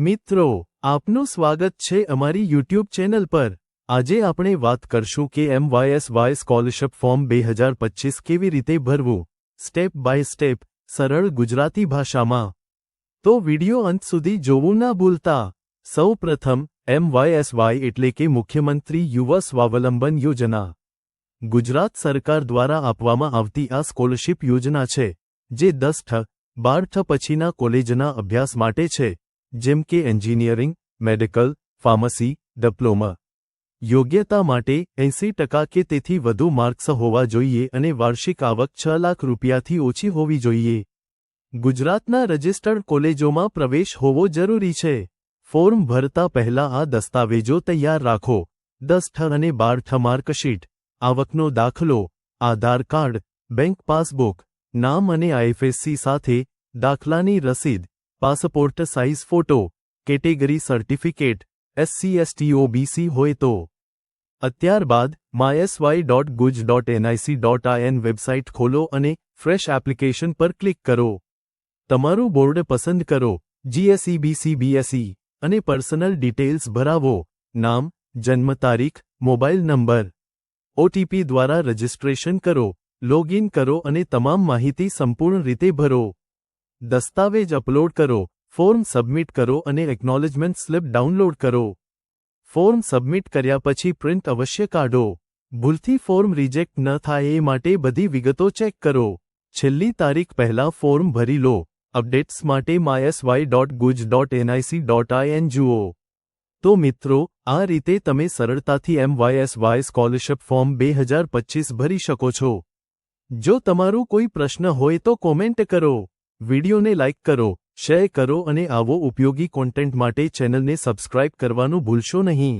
મિત્રો, આપનું સ્વાગત છે અમારી યુટ્યુબ ચેનલ પર. આજે આપણે વાત કરશું કે એમવાયએસવાય સ્કોલરશિપ ફોર્મ બે હજાર પચીસ કેવી રીતે ભરવું. સ્ટેપ બાય સ્ટેપ, સરળ ગુજરાતી ભાષામાં. તો વિડિયો અંત સુધી જોવું ના ભૂલતા. સૌ પ્રથમ એમવાયએસવાય એટલે કે મુખ્યમંત્રી યુવા સ્વાવલંબન યોજના. ગુજરાત સરકાર દ્વારા આપવામાં આવતી આ સ્કોલરશિપ યોજના છે, જે દસ ઠ, બાર ઠ પછીના કોલેજના અભ્યાસ માટે છે. જેમ કે એન્જિનિયરિંગ, મેડિકલ, ફાર્મસી, ડિપ્લોમા. યોગ્યતા માટે એંસી ટકા કે તેથી વધુ માર્ક્સ હોવા જોઈએ અને વાર્ષિક આવક છ લાખ રૂપિયાથી ઓછી હોવી જોઈએ. ગુજરાતના રજિસ્ટર્ડ કોલેજોમાં પ્રવેશ હોવો જરૂરી છે. ફોર્મ ભરતા પહેલા આ દસ્તાવેજો તૈયાર રાખો. દસ ઠ અને બાર ઠ માર્કશીટ આવકનો દાખલો, આધાર કાર્ડ, બેંક પાસબુક, નામ અને આઈએફએસસી સાથે દાખલાની રસીદ passport size photo, category certificate SC ST OBC હોય તો. અત્યારબાદ my S Y dot guj dot NIC dot IN website ખોલો અને ફ્રેશ એપ્લિકેશન પર ક્લિક કરો. તમારું બોર્ડ પસંદ કરો જીએસઈ બીસીબીએસઈ અને પર્સનલ ડિટેલ્સ ભરાવો, નામ, જન્મ તારીખ મોબાઈલ નંબર. ઓટીપી દ્વારા રજિસ્ટ્રેશન કરો, લોગિન કરો અને તમામ માહિતી સંપૂર્ણ રીતે ભરો. દસ્તાવેજ અપલોડ કરો, ફોર્મ સબમિટ કરો અને એકનોલેજમેન્ટ સ્લિપ ડાઉનલોડ કરો. ફોર્મ સબમિટ કર્યા પછી પ્રિન્ટ અવશ્ય કાઢો. ભૂલથી ફોર્મ રિજેક્ટ ન થાય એ માટે બધી વિગતો ચેક કરો. છેલ્લી તારીખ પહેલાં ફોર્મ ભરી લો. અપડેટ્સ માટે my S Y dot guj dot NIC dot IN જુઓ. તો મિત્રો, આ રીતે તમે સરળતાથી એમવાયએસવાય સ્કોલરશિપ ફોર્મ બે હજાર પચીસ ભરી શકો છો. જો તમારું કોઈ પ્રશ્ન હોય તો કોમેન્ટ કરો. વિડિયોને લાઇક કરો, શેર કરો અને આવો ઉપયોગી કોન્ટેન્ટ માટે ચેનલને સબસ્ક્રાઇબ કરવાનું ભૂલશો નહીં.